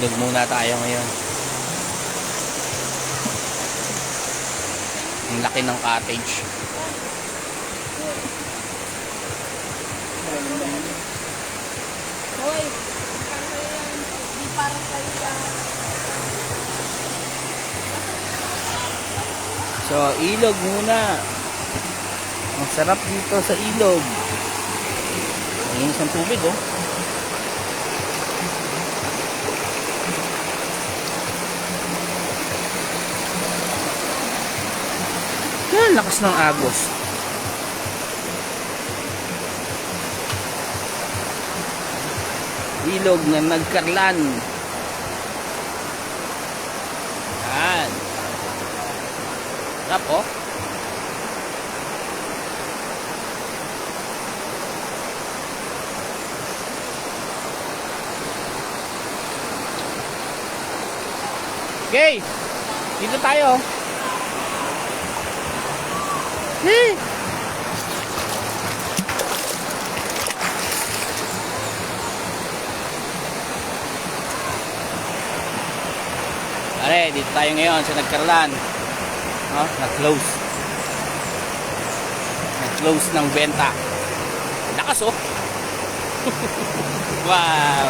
Ilog muna tayo ngayon. Ang laki ng cottage. Hoy? Di para sa'yo yan. So, ilog muna. Ang sarap dito sa ilog. Ang inis ng tubig, oh. Yan, lakas ng agos. Ilog na nagkarlan. Yan. Sarap, oh. Okay. Dito tayo. Hey. Are, dito tayo ngayon sa Nagkarlan. No, na-close. Na-close ng benta. Lakas oh. wow.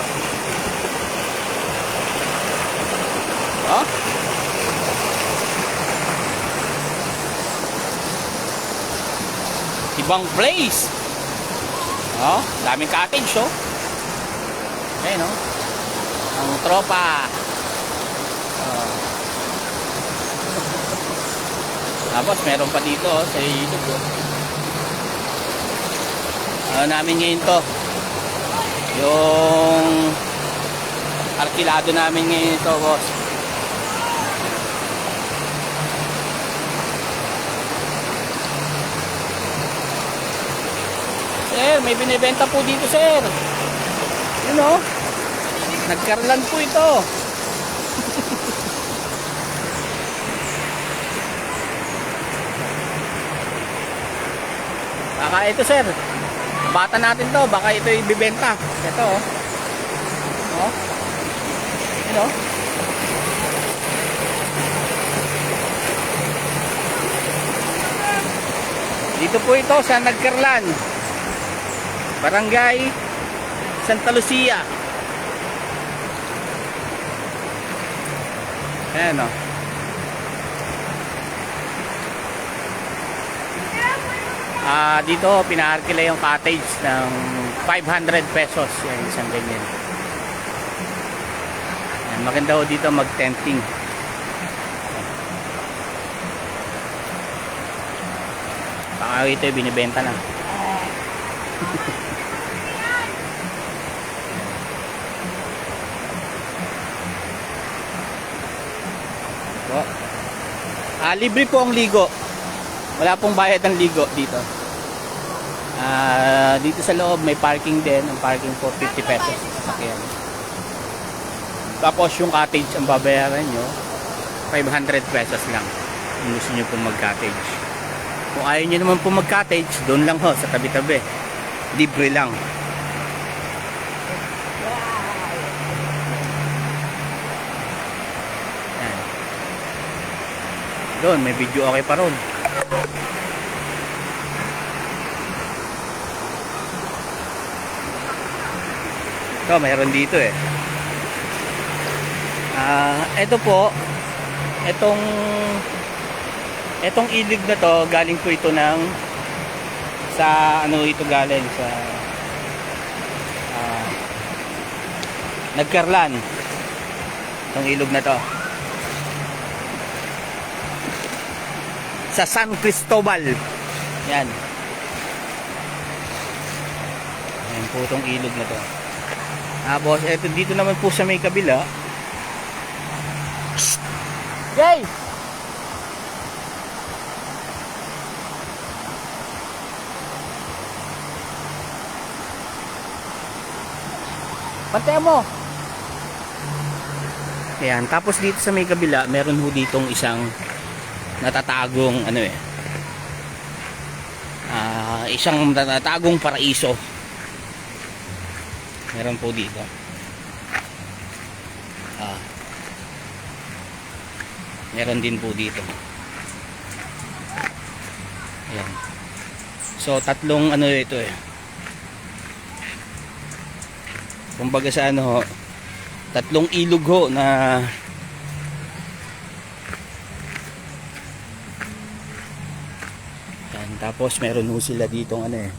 Oh. Ibang place. Oh, daming cottage oh. Ayun oh. Ang tropa. Oh. Tapos meron pa dito oh, sa ilog oh. Ano namin ngayon to? Yung arkilado namin ngayon ito, boss. Sir, may binibenta po dito, sir. Yun o. Nagkarlan po ito. Baka ito, sir. Bata natin to. Baka ito ibibenta. Ito, oh. Oh. Yun, oh. Dito po ito sa Nagkarlan. Barangay Santa Lucia. Ayan o. Ah, dito pinaarkila yung cottage ng 500 pesos yung isang ganyan. Ayan, maganda ho dito mag-tenting. Baka ito yung binibenta na. libre po ang ligo. Wala pong bayad ang ligo dito. Ah, dito sa loob may parking din. Ang parking po 50 pesos. Sasakyan. Tapos yung cottage ang babayaran nyo 500 pesos lang. Kung gusto nyo po mag-cottage. Kung ayaw nyo naman po mag-cottage, doon lang ho sa tabi-tabi. Libre lang. Doon, may video okay pa ron. Ito, mayroon dito eh. Ah, ito po, itong itong ilig na to, galing po ito ng sa ano ito galing sa ah, Nagkarlan. Itong ilog na to. Sa San Cristobal. Yan. Yan po itong ilog na to. Ah, boss, eto dito naman po sa may kabila. Jay! Pantay mo! Ayan, tapos dito sa may kabila, meron ho ditong isang natatagong ano eh. Ah, isang natatagong paraiso. Meron po dito. Ah. Meron din po dito. Ayan. So, tatlong ano ito eh. Kumbaga sa ano tatlong ilog ho na tapos meron ho sila dito ano eh,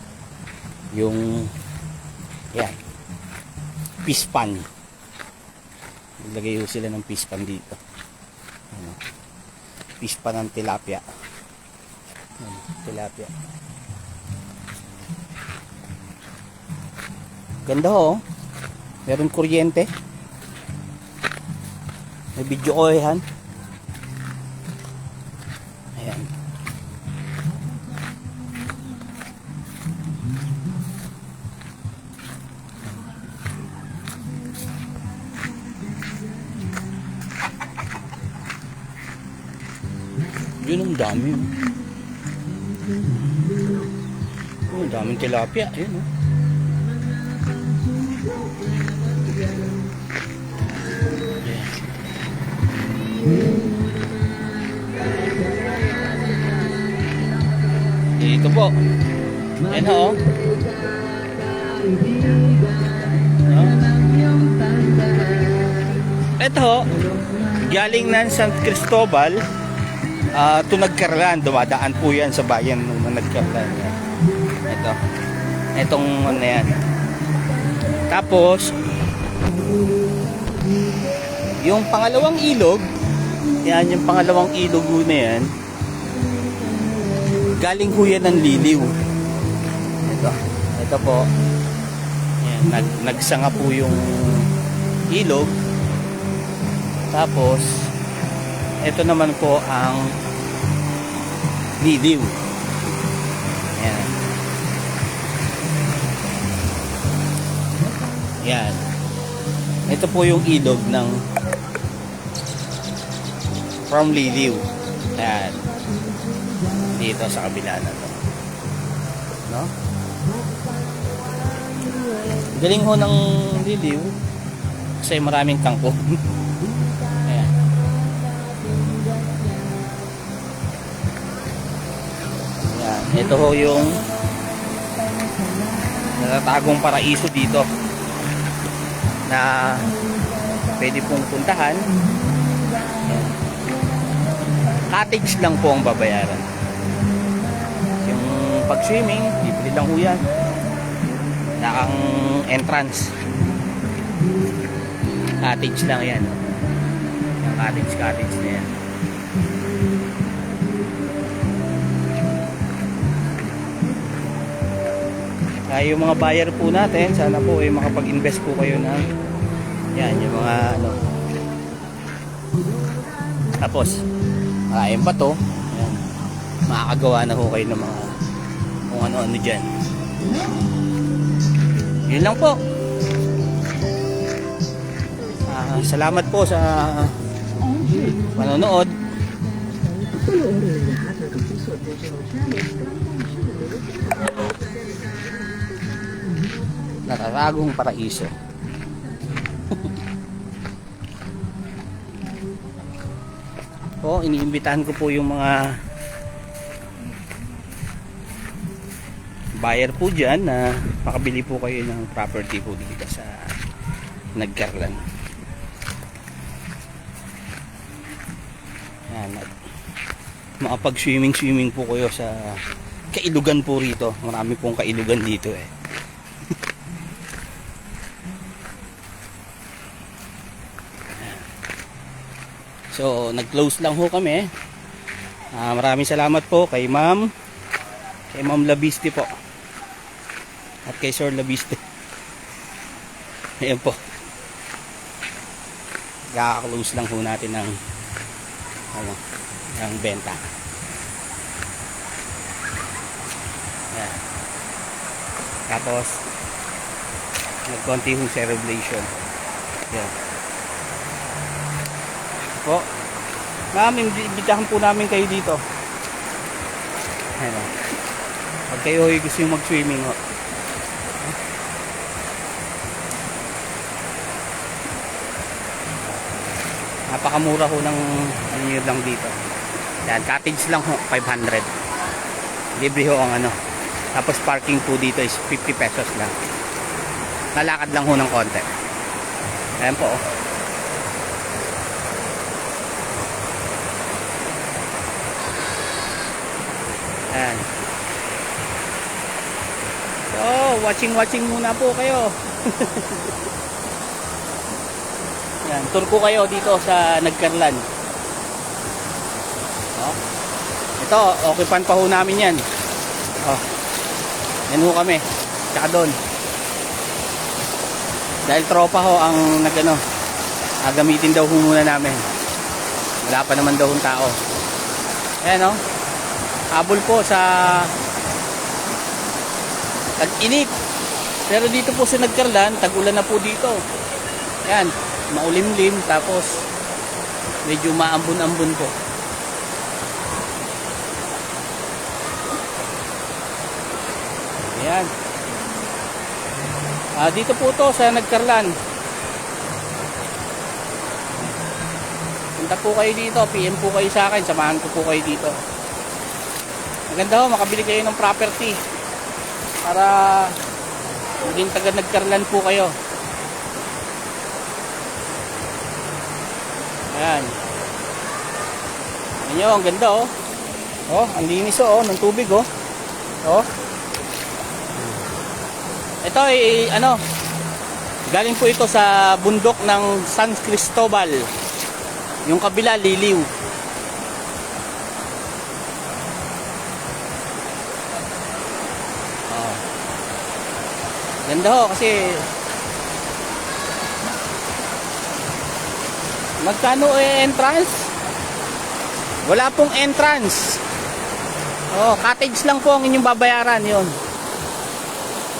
yung yan, pispan. Ilagay ho sila ng pispan dito. Ano, pispan ng tilapia. Yan, tilapia. Ganda ho. Meron kuryente. May video ko yan. Ayan. Yun ang dami. oh. Oh, daming tilapia. Ayun oh. Dito po. Ayan ho. oh. Ito ho, galing ng San Cristobal ah to Nagkarlan. Dumadaan po yan sa bayan ng Nagkarlan. Ito. Itong ano yan. Tapos, yung pangalawang ilog, yan yung pangalawang ilog na yan, galing ho yan ng liliw. Ito. Ito po. Yan, nag, nagsanga po yung ilog. Tapos, ito naman po ang liliw. Yan. Yan. Ito po yung ilog ng from Liliw. Yan. Dito sa kabila na to. No? Galing ho ng Liliw kasi maraming kangkong. Ito ho yung natatagong paraiso dito na pwede pong puntahan. Cottage lang po ang babayaran. Yung pag-swimming, libre lang ho yan. Na ang entrance. Cottage lang yan. Yung cottage, cottage na yan. Kaya yung mga buyer po natin, sana po ay makapag-invest po kayo ng yan, yung mga ano. Tapos, marayang pa to. Yan. Makakagawa na ho kayo ng mga kung ano-ano dyan. Yun lang po. Ah, salamat po sa panonood. Natatagong paraiso. po, iniimbitahan ko po yung mga buyer po dyan na makabili po kayo ng property po dito sa Nagkarlan. Yan, at makapag-swimming swimming po kayo sa kailugan po rito. Marami pong kailugan dito eh. So, nag-close lang ho kami. Ah, maraming salamat po kay Ma'am kay Ma'am Labiste po. At kay Sir Labiste. Ayan po. Kaka-close lang ho natin ng ano, ng benta. Ayan. Tapos nagkonti ho celebration. Ayan po. Ma'am, imbitahan po namin kayo dito. Ayan. Pag kayo ay gusto yung mag-swimming o. Napakamura ho ng ano lang dito. Yan, cottage lang ho, 500. Libre ho ang ano. Tapos parking po dito is 50 pesos lang. Nalakad lang ho ng konti. Ayan po. oh. Ayan. So, watching-watching muna po kayo. Yan, tour ko kayo dito sa Nagkarlan. Oh. Ito, ocupan pa ho namin yan. Oh. Yan ho kami. Tsaka doon. Dahil tropa ho ang nagano, ah, gamitin daw ho muna namin. Wala pa naman daw hong tao. Ayan oh. Habol po sa tag-init. Pero dito po sa Nagkarlan, tag-ulan na po dito. Yan, maulimlim tapos medyo maambun-ambun po. Ayan. Ah, dito po to sa Nagkarlan. Punta po kayo dito, PM po kayo sa akin, samahan ko po kayo dito. Maganda ho, makabili kayo ng property para maging taga Nagkarlan po kayo. Ayan. Ayan nyo, ang ganda oh. Oh, ang linis oh, ng tubig oh. Oh. Ito ay ano, galing po ito sa bundok ng San Cristobal. Yung kabila, liliw. Ganda ho kasi Magkano eh entrance? Wala pong entrance. Oh, cottage lang po ang inyong babayaran 'yon.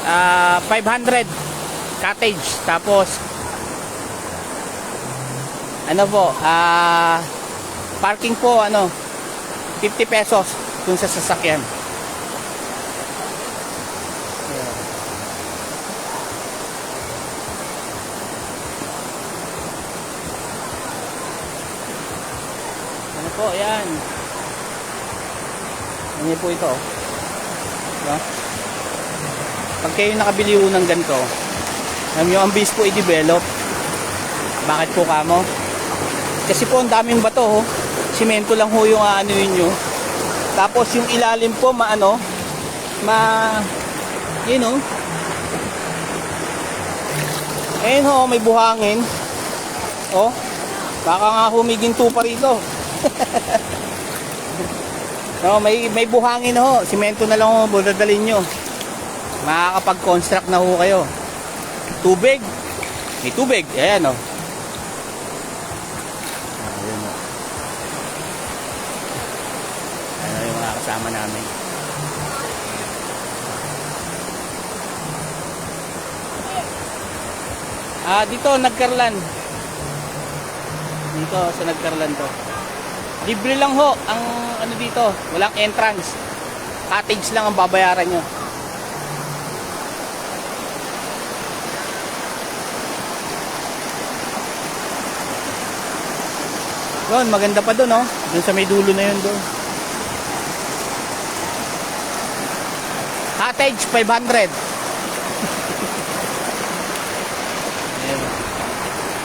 Ah, 500 cottage tapos ano po, ah parking po ano 50 pesos dun sa sasakyan. Po, yan. Ano po ito? Diba? Pag kayo nakabili ho ng ganito, alam nyo, ang base po i-develop. Bakit po kamo? Kasi po ang daming bato ho. Simento lang ho yung ano nyo. Tapos yung ilalim po maano, ma, yun oh. Ayun ho, may buhangin. Oh, baka nga humiginto pa rito. no, may may buhangin ho. Simento na lang ho dadalhin nyo. Makakapag-construct na ho kayo. Tubig. May tubig. Ayan oh. Ayan oh. Ayan yung mga kasama namin. Ah, dito nagkarlan. Dito sa nagkarlan to. Libre lang ho ang ano dito, walang entrance. Cottage lang ang babayaran nyo. Doon, maganda pa doon, oh. Doon sa may dulo na yun doon. Cottage, 500. Ayan.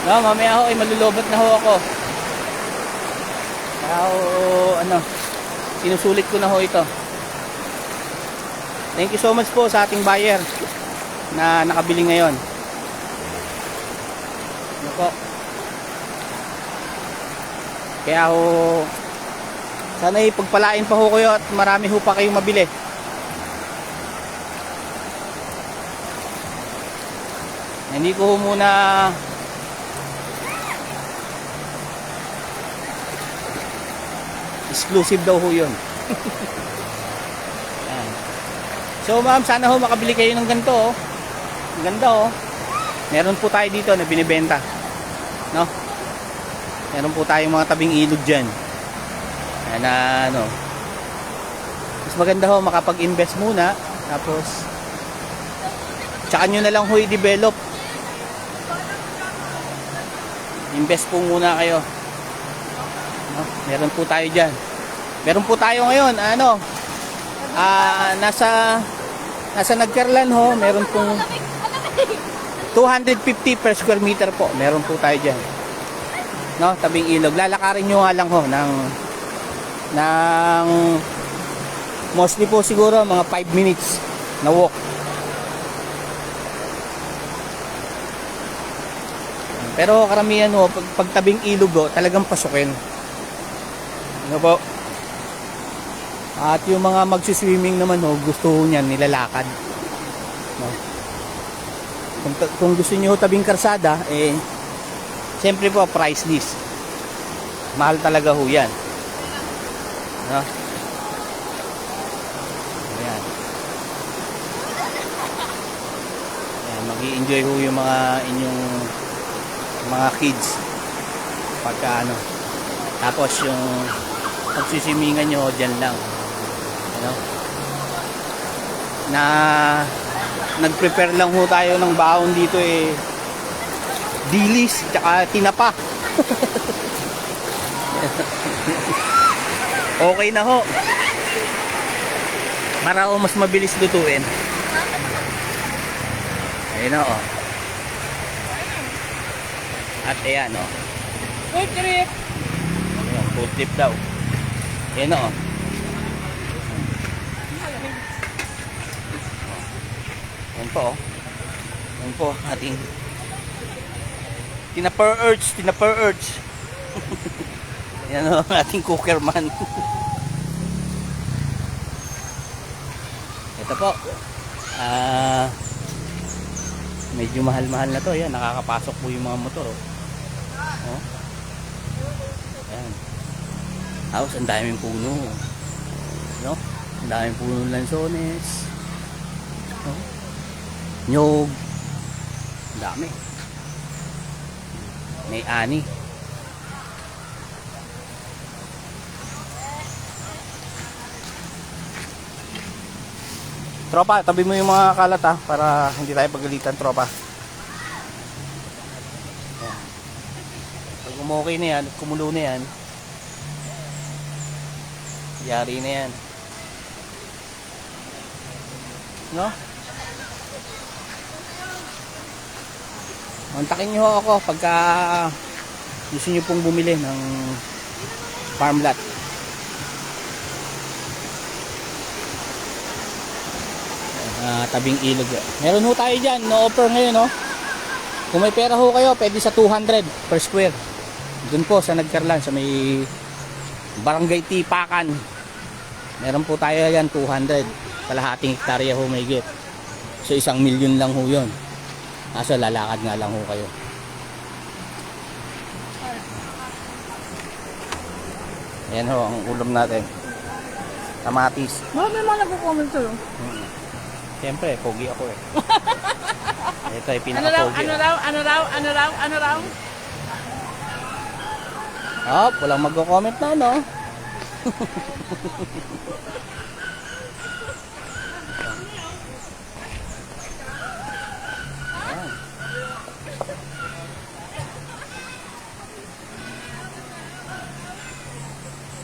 No, mamaya ho, ay malulobot na ho ako. Kaya ho, ano, sinusulit ko na ho ito. Thank you so much po sa ating buyer na nakabili ngayon. Ano po? Kaya ho, sana ipagpalain pa ho kayo at marami ho pa kayong mabili. Hindi ko muna exclusive daw ho yun. Yan. So ma'am, sana ho makabili kayo ng ganito oh. Ang ganda oh. Meron po tayo dito na binibenta. No? Meron po tayong mga tabing ilog dyan. Ayan na ano. Mas maganda ho makapag-invest muna. Tapos tsaka nyo na lang ho i-develop. Invest po muna kayo. Meron po tayo dyan. Meron po tayo ngayon, ano, ah, nasa, nasa Nagkarlan ho, meron pong 250 per square meter po. Meron po tayo dyan. No, tabing ilog. Lalakarin nyo nga lang ho ng ng mostly po siguro mga 5 minutes na walk. Pero karamihan ho, pag, pag tabing ilog ho, talagang pasukin. Ano po? At yung mga magsiswimming naman ho, gusto niyan, nilalakad. No? Kung, kung gusto niyo tabing karsada, eh, siyempre po, price list. Mahal talaga ho yan. No? Ayan, mag-i-enjoy ho yung mga inyong mga kids pagka ano tapos yung pagsisimingan nyo dyan lang. Ano? Na nag-prepare lang ho tayo ng baon dito eh. Dilis tsaka tinapa. Okay na ho. Para ho mas mabilis lutuin. Ayun na oh. At ayan oh. Food trip. Ayan, food trip daw. Ayan o. Ayan po oh. Ayan po ating tinapper urge, tinapper urge. Ayan o, ating cooker man. Ito po. Ah, medyo mahal-mahal na to. Ayan, nakakapasok po yung mga motor. Oh. Oh. Ayan. Tapos ang daming puno. No? Ang daming puno ng lansones. No? Nyog. Ang dami. May ani. Tropa, tabi mo yung mga kalat ha, para hindi tayo pagalitan, tropa. Pag umokay na yan, kumulo na yan, yari na yan. No? Kontakin nyo ako pagka gusto nyo pong bumili ng farm lot. Ah, tabing ilog. Meron ho tayo dyan, no offer ngayon, no? Kung may pera ho kayo, pwede sa 200 per square. Doon po sa Nagkarlan, sa may Barangay Tipakan. Meron po tayo yan, 200. Kalahating hektarya ho may git. So isang milyon lang ho yun. Kaso lalakad nga lang ho kayo. Ayan ho, ang ulam natin. Kamatis. May mga nagko-comment sa'yo? Siyempre, pogi ako eh. Ito ay Ano raw, pinaka-pogi. ano raw, ano raw, ano raw, ano raw? Oh, walang magko-comment na, no?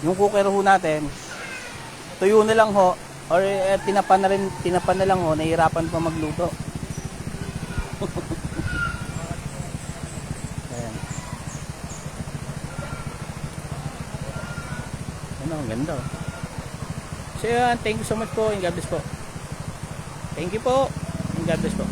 Yung cooker ho natin, tuyo na lang ho, or eh, tinapan na rin, tinapan na lang ho, nahihirapan pa magluto. Ayan. Ano, ang ganda. oh. So yun, thank you so much po and God bless po. Thank you po and God bless po.